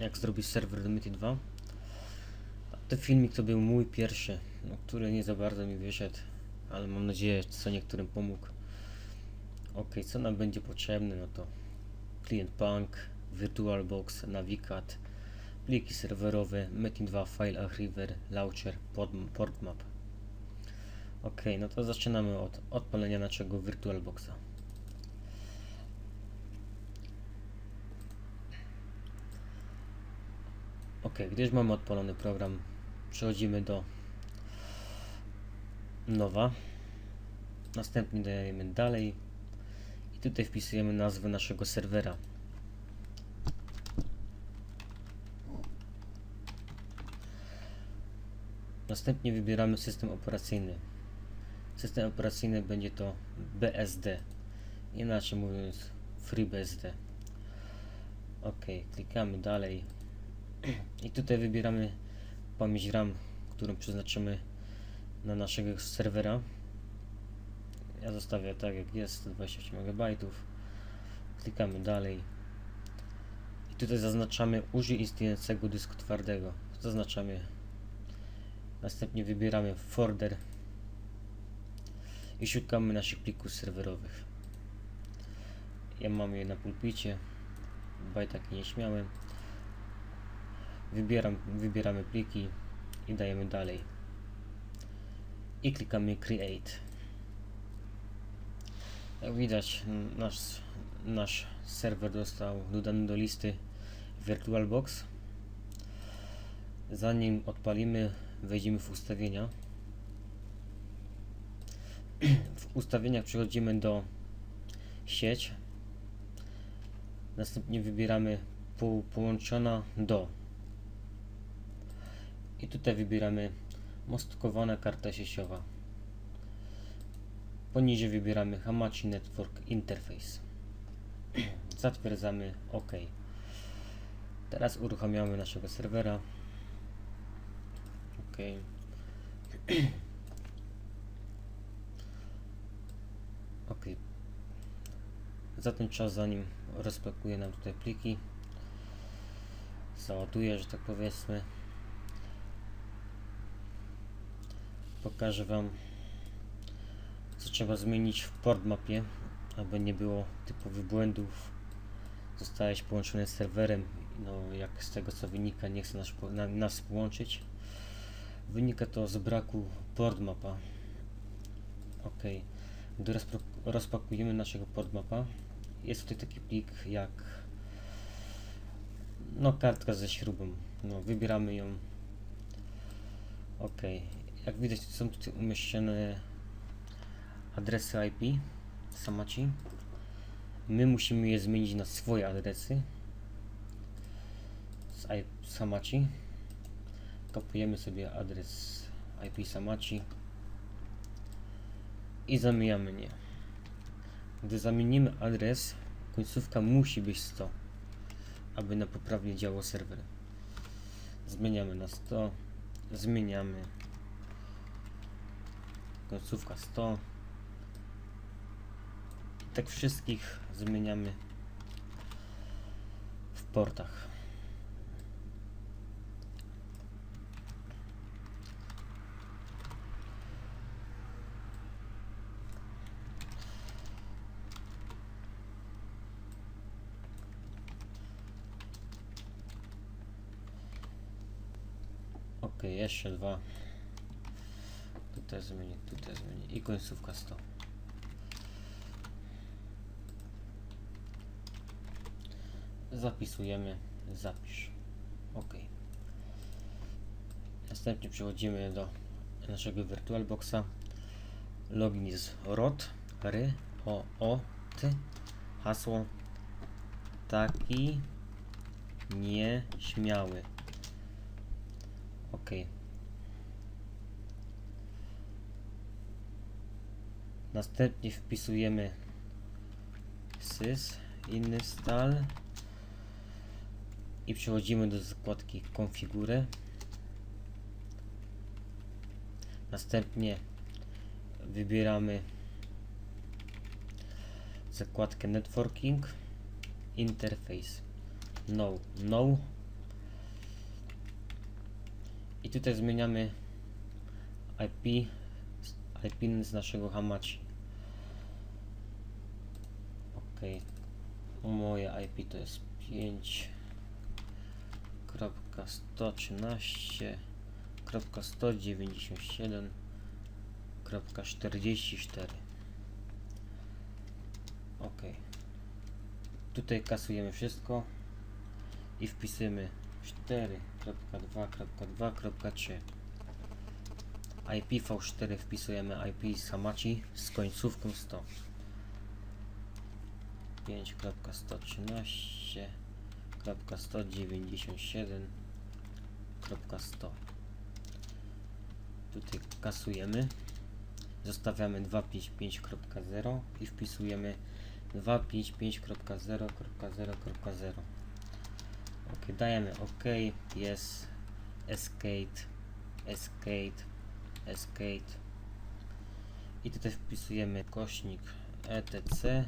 jak zrobić serwer do Mythy 2. Ten filmik to był mój pierwszy, no, który nie za bardzo mi wyszedł, ale mam nadzieję, że co niektórym pomógł. Ok, co nam będzie potrzebne, no to klient Punk, VirtualBox, Navicat, pliki serwerowe, Metin 2, File Archiver, Launcher, Portmap. Ok, no to zaczynamy od odpalenia naszego VirtualBoxa. Ok, gdyż mamy odpalony program, przechodzimy do nowa. Następnie dajemy dalej i tutaj wpisujemy nazwę naszego serwera. Następnie wybieramy system operacyjny. System operacyjny będzie to BSD, inaczej mówiąc FreeBSD. Ok, klikamy dalej i tutaj wybieramy pamięć RAM, którą przeznaczymy na naszego serwera. Ja zostawię tak jak jest, 28 MB. Klikamy dalej. I tutaj zaznaczamy użyj istniejącego dysku twardego. Zaznaczamy. Następnie wybieramy folder i szukamy naszych plików serwerowych. Ja mam je na pulpicie, bajtaki nieśmiałe. Wybieram, wybieramy pliki i dajemy dalej. I klikamy Create. Jak widać, nasz, nasz serwer został dodany do listy VirtualBox. Zanim odpalimy, wejdziemy w ustawienia. W ustawieniach przechodzimy do sieć. Następnie wybieramy po, połączona do. I tutaj wybieramy mostkowana karta sieciowa. Poniżej wybieramy Hamachi Network Interface. Zatwierdzamy OK. Teraz uruchamiamy naszego serwera. OK. OK. Za ten czas, zanim rozpakuje nam tutaj pliki, załaduje, że tak powiedzmy, pokażę Wam co trzeba zmienić w port mapie, aby nie było typowych błędów. Zostałeś połączony z serwerem, no jak z tego co wynika, nie chce nas, na, nas połączyć. Wynika to z braku port mapa. Ok, gdy rozpakujemy naszego port mapa, jest tutaj taki plik jak no kartka ze śrubą. No wybieramy ją. Ok, jak widać są tutaj umieszczone adresy IP Samachi. My musimy je zmienić na swoje adresy z I- Samachi. Kopiujemy sobie adres IP Samachi i zamieniamy nie. Gdy zamienimy adres, końcówka musi być 100, aby na poprawnie działał serwer. Zmieniamy na 100, zmieniamy końcówka 100 tak wszystkich zmieniamy w portach. Ok, jeszcze dwa. Tutaj zmienię, tutaj zmienię i końcówka 100. zapisujemy zapisz. Ok. Następnie przechodzimy do naszego virtualboxa login jest rot ry o o ty hasło taki nieśmiały. Ok następnie wpisujemy sys inny stal i przechodzimy do zakładki konfigury następnie wybieramy zakładkę networking interface no, no. I tutaj zmieniamy IP, IP z naszego Hamachi. Ok. Moje IP to jest 5.197.197.44 Ok. Tutaj kasujemy wszystko i wpisujemy 4.2.2.3 IPv4 wpisujemy IP z Hamachi z końcówką 100 5.113.197.100 Tutaj kasujemy. Zostawiamy 255.0 i wpisujemy 255.0.0.0 ok dajemy ok jest escape escape escape. I tutaj wpisujemy kośnik etc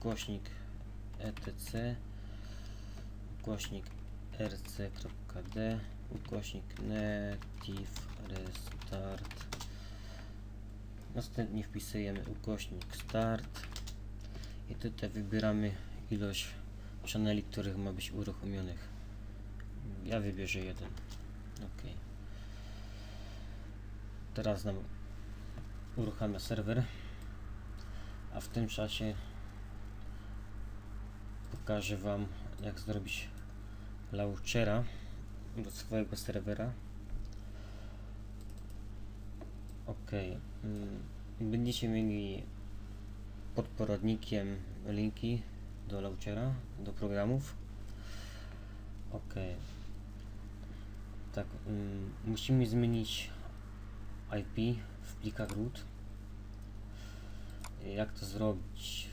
głośnik etc głośnik rc.d ukośnik native restart. Następnie wpisujemy ukośnik start. I tutaj wybieramy ilość channeli, których ma być uruchomionych. Ja wybierzę jeden. Ok teraz nam uruchamia serwer a w tym czasie pokażę wam jak zrobić launchera do swojego serwera. Ok mm, będziecie mieli pod poradnikiem linki do launchera do programów. Ok tak mm, musimy zmienić IP w plikach root. Jak to zrobić?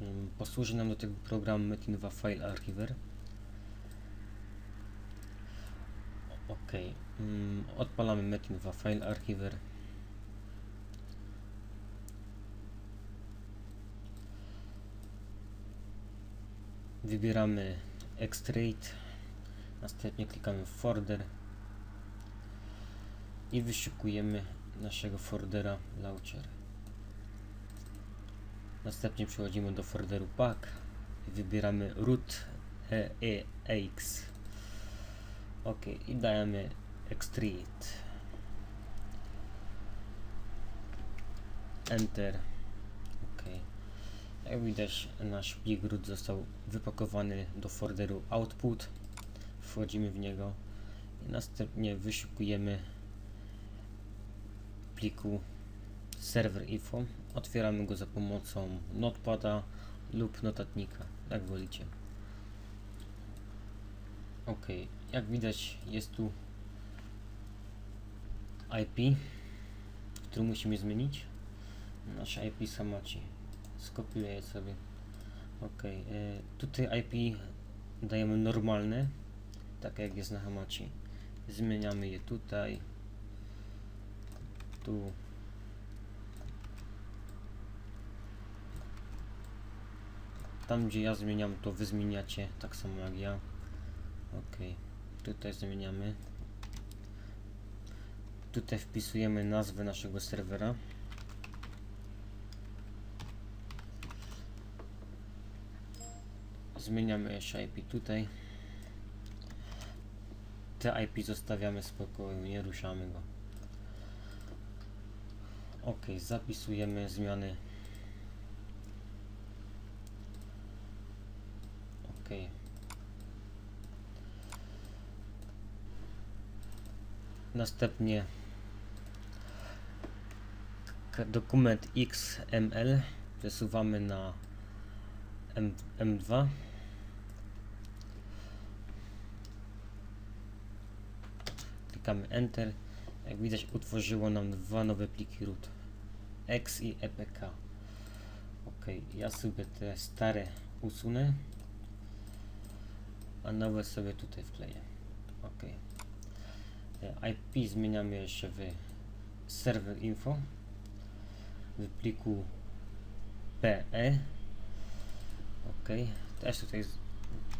Mm, posłuży nam do tego program Metin2 File Archiver. Ok mm, odpalamy Metin2 File Archiver. Wybieramy Extract następnie klikamy w folder i wyszukujemy naszego foldera launcher Następnie przechodzimy do folderu pack i wybieramy root eex. Ok, i dajemy extract. Enter. Ok. Jak widać, nasz plik root został wypakowany do folderu output. Wchodzimy w niego i następnie wyszukujemy pliku server info. Otwieramy go za pomocą notepada lub notatnika, jak wolicie. Ok, jak widać jest tu IP, który musimy zmienić. Nasze IP Samachi. Skopiuję sobie. Ok, e, tutaj IP dajemy normalne, tak jak jest na Hamachi. Zmieniamy je tutaj, tu Tam gdzie ja zmieniam, to wy zmieniacie tak samo jak ja. Ok, tutaj zmieniamy. Tutaj wpisujemy nazwę naszego serwera. Zmieniamy jeszcze IP tutaj. Te IP zostawiamy spokoju, nie ruszamy go. Ok, zapisujemy zmiany Następnie k- dokument XML przesuwamy na M, M2. Klikamy Enter. Jak widać utworzyło nam dwa nowe pliki root. X i EPK. Ok, ja sobie te stare usunę, a nowe sobie tutaj wkleję. Ok. IP zmieniamy jeszcze w server info w pliku PE ok Też tutaj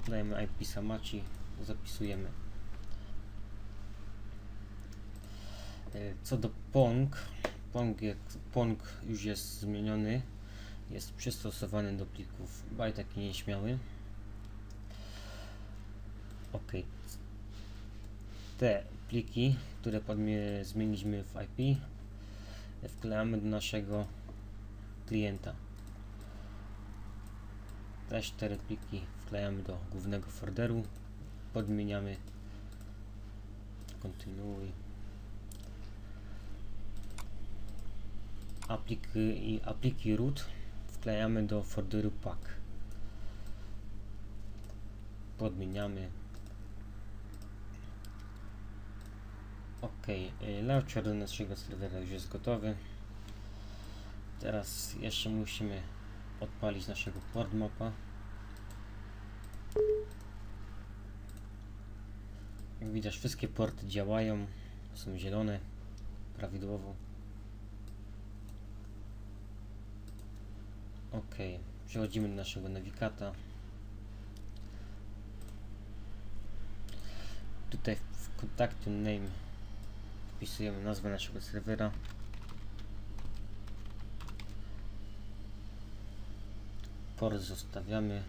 dajemy IP Samachi, zapisujemy. Co do Pong, Pong, jak, Pong już jest zmieniony, jest przystosowany do plików byte taki nieśmiały. Ok. Te pliki, które zmieniliśmy w IP, wklejamy do naszego klienta. Te cztery pliki wklejamy do głównego folderu, podmieniamy, kontynuuj. Apliki, i apliki root wklejamy do folderu pack. Podmieniamy. Ok, launcher do naszego serwera już jest gotowy. Teraz jeszcze musimy odpalić naszego port mapa. Jak widać wszystkie porty działają, są zielone prawidłowo. Ok, przechodzimy do naszego nawigata. Tutaj w kontaktu name wpisujemy nazwę naszego serwera. Port zostawiamy.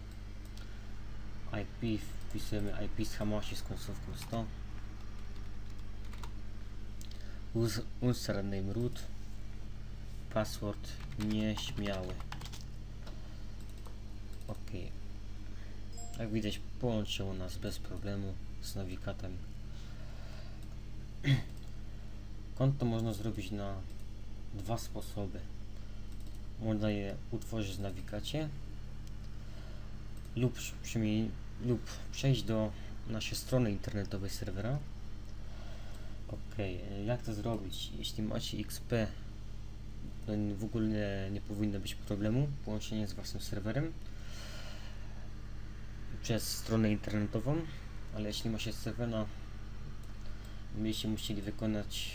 IP wpisujemy IP z Hamashi z końcówką 100. Us- Username root. Password nieśmiały. Ok. Jak widać połączyło nas bez problemu z nawigatem. Konto można zrobić na dwa sposoby. Można je utworzyć w nawigacie lub, lub przejść do naszej strony internetowej serwera. Ok, jak to zrobić? Jeśli macie XP, to w ogóle nie powinno być problemu połączenie z własnym serwerem przez stronę internetową, ale jeśli macie serwera, będziecie musieli wykonać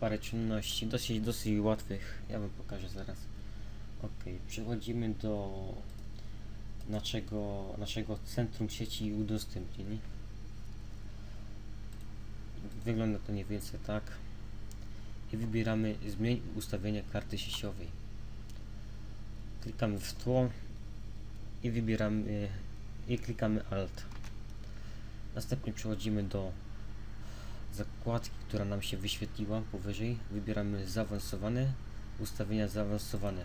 parę czynności dosyć, dosyć łatwych. Ja wam pokażę zaraz. Ok, przechodzimy do naszego, naszego centrum sieci udostępnień. Wygląda to mniej więcej tak. I wybieramy zmień ustawienia karty sieciowej. Klikamy w tło i wybieramy i klikamy Alt. Następnie przechodzimy do zakładki, która nam się wyświetliła powyżej. Wybieramy zaawansowane, ustawienia zaawansowane.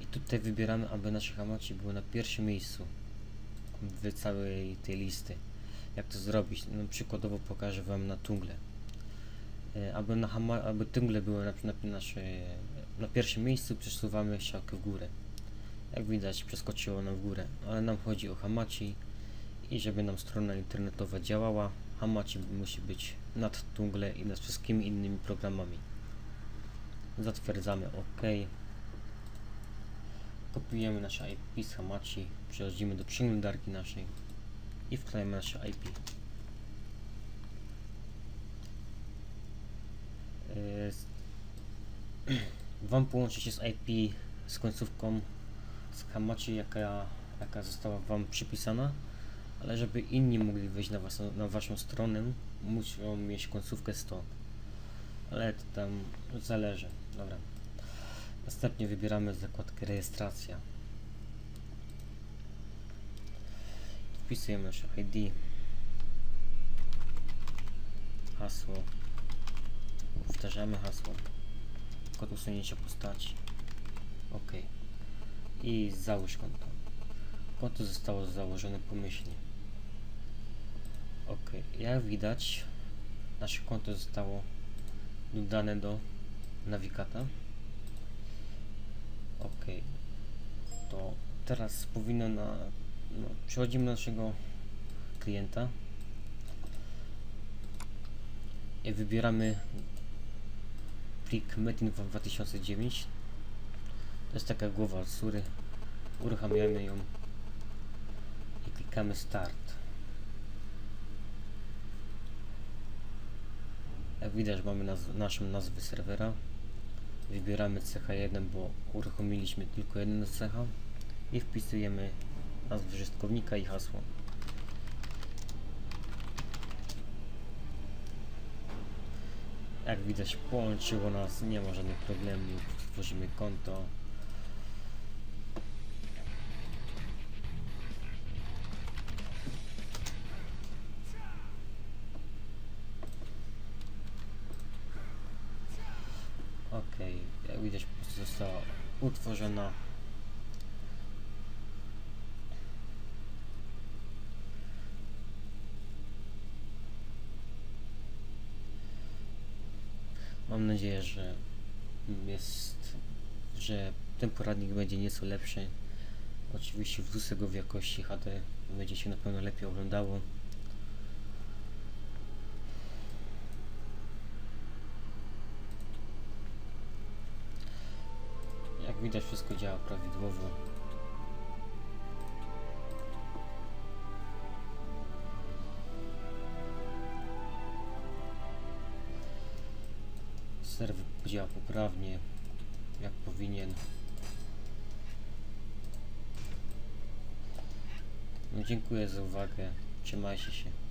I tutaj wybieramy, aby nasze hamaci były na pierwszym miejscu w całej tej listy. Jak to zrobić? No, przykładowo pokażę Wam na tungle. E, Aby, na aby tungle były na, na, nasze, na pierwszym miejscu, przesuwamy strzałkę w górę. Jak widać, przeskoczyło nam w górę, ale nam chodzi o hamaci i żeby nam strona internetowa działała, hamaci musi być nad tungle i nad wszystkimi innymi programami. Zatwierdzamy OK. Kopiujemy nasze IP z hamachi, przechodzimy do przeglądarki naszej i wklejamy nasze IP. Yy, Wam połączy się z IP z końcówką z hamachi, jaka, jaka została Wam przypisana, ale żeby inni mogli wejść na, was, na Waszą stronę, muszą mieć końcówkę 100. Ale to tam zależy. Dobra. Następnie wybieramy zakładkę rejestracja. Wpisujemy nasze ID, hasło, powtarzamy hasło, kod usunięcia postaci, OK i załóż konto. Konto zostało założone pomyślnie. OK, jak widać, nasze konto zostało dodane do nawigata. Ok, to teraz powinno na. No, przechodzimy do naszego klienta i wybieramy plik Metin 2009. Jest taka głowa sury. Uruchamiamy ją i klikamy Start. Jak widać mamy naz naszą nazwę serwera. Wybieramy CH1, bo uruchomiliśmy tylko jedną cechę. i wpisujemy nazwę użytkownika i hasło. Jak widać połączyło nas, nie ma żadnych problemów, tworzymy konto. Ok, jak widać po prostu została utworzona. Mam nadzieję, że jest, że ten poradnik będzie nieco lepszy. Oczywiście wrzucę go w jakości HD, będzie się na pewno lepiej oglądało. Jak widać wszystko działa prawidłowo. Serwer działa poprawnie, jak powinien. No dziękuję za uwagę. Trzymajcie się.